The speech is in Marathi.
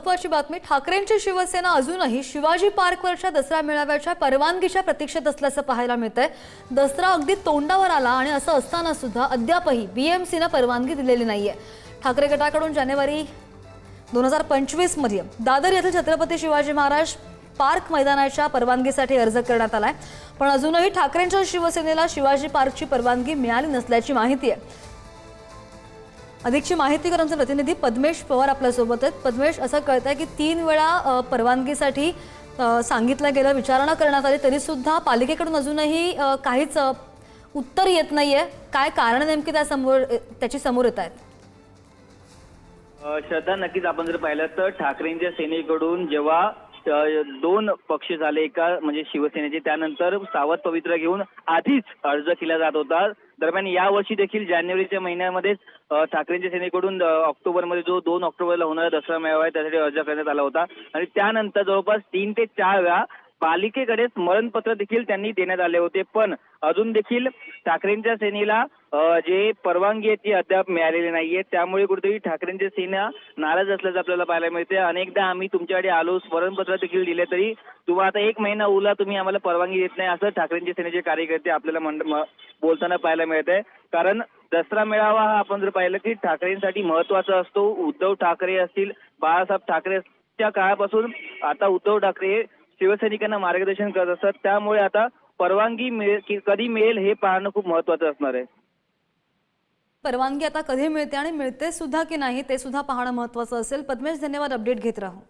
महत्वाची बातमी ठाकरेंची शिवसेना अजूनही शिवाजी पार्कवरच्या दसरा मेळाव्याच्या परवानगीच्या प्रतीक्षेत असल्याचं पाहायला मिळतंय. दसरा अगदी तोंडावर आला आणि असं असताना सुद्धा अद्यापही बीएमसीनं परवानगी दिलेली नाहीये. ठाकरे गटाकडून जानेवारी दोन हजार पंचवीसमध्ये दादर येथील छत्रपती शिवाजी महाराज पार्क मैदानाच्या परवानगीसाठी अर्ज करण्यात आलाय. पण अजूनही ठाकरेंच्या शिवसेनेला शिवाजी पार्कची परवानगी मिळाली नसल्याची माहिती आहे. अधिकची माहिती करून आमचे प्रतिनिधी पद्मेश पवार आपल्यासोबत आहेत. पद्मेश असं कळतंय की तीन वेळा परवानगीसाठी सांगितलं गेलं विचारणा करण्यात आली तरी सुद्धा पालिकेकडून अजूनही काहीच उत्तर येत नाहीये. काय कारण नेमकी त्या समोर त्याची समोर येत आहेत? श्रद्धा नक्कीच आपण जर पाहिलं तर ठाकरेंच्या सेनेकडून जेव्हा दोन पक्ष झाले. एका म्हणजे शिवसेनेचे. त्यानंतर सावध पवित्र घेऊन आधीच अर्ज केला जात होता. दरम्यान यावर्षी देखील जानेवारीच्या महिन्यामध्येच ठाकरेंच्या सेनेकडून ऑक्टोबरमध्ये जो दोन ऑक्टोबरला होणारा दसरा मेळावा आहे त्यासाठी अर्ज करण्यात आला होता. आणि त्यानंतर जवळपास तीन ते चार वेळा पालिकेकडे स्मरणपत्र देखील त्यांनी देण्यात आले होते. पण अजून देखील ठाकरेंच्या सेनेला जे परवानगी आहे ती अद्याप मिळालेली नाहीये. त्यामुळे कुठेतरी ठाकरेंची सेना नाराज असल्याचं आपल्याला पाहायला मिळते अनेकदा आम्ही तुमच्याकडे आलो स्मरणपत्र देखील दिले तरी तुम्हाला आता एक महिना उरला तुम्ही आम्हाला परवानगी देत नाही असं ठाकरेंच्या सेनेचे कार्यकर्ते आपल्याला मंड- म- बोलताना पाहायला मिळत आहे कारण दसरा मेळावा हा आपण जर पाहिलं की ठाकरेंसाठी महत्त्वाचा असतो. उद्धव ठाकरे असतील बाळासाहेब ठाकरेच्या काळापासून आता उद्धव ठाकरे शिवसैनिकांना मार्गदर्शन करत असतात. त्यामुळे आता परवानगी मिळेल कधी मिळेल हे पाहणं खूप महत्वाचं असणार आहे. परवानगी आता कधी मिळते आणि मिळते सुद्धा की नाही ते सुद्धा पाहणं महत्वाचं असेल. पद्मेश धन्यवाद. अपडेट घेत राहू.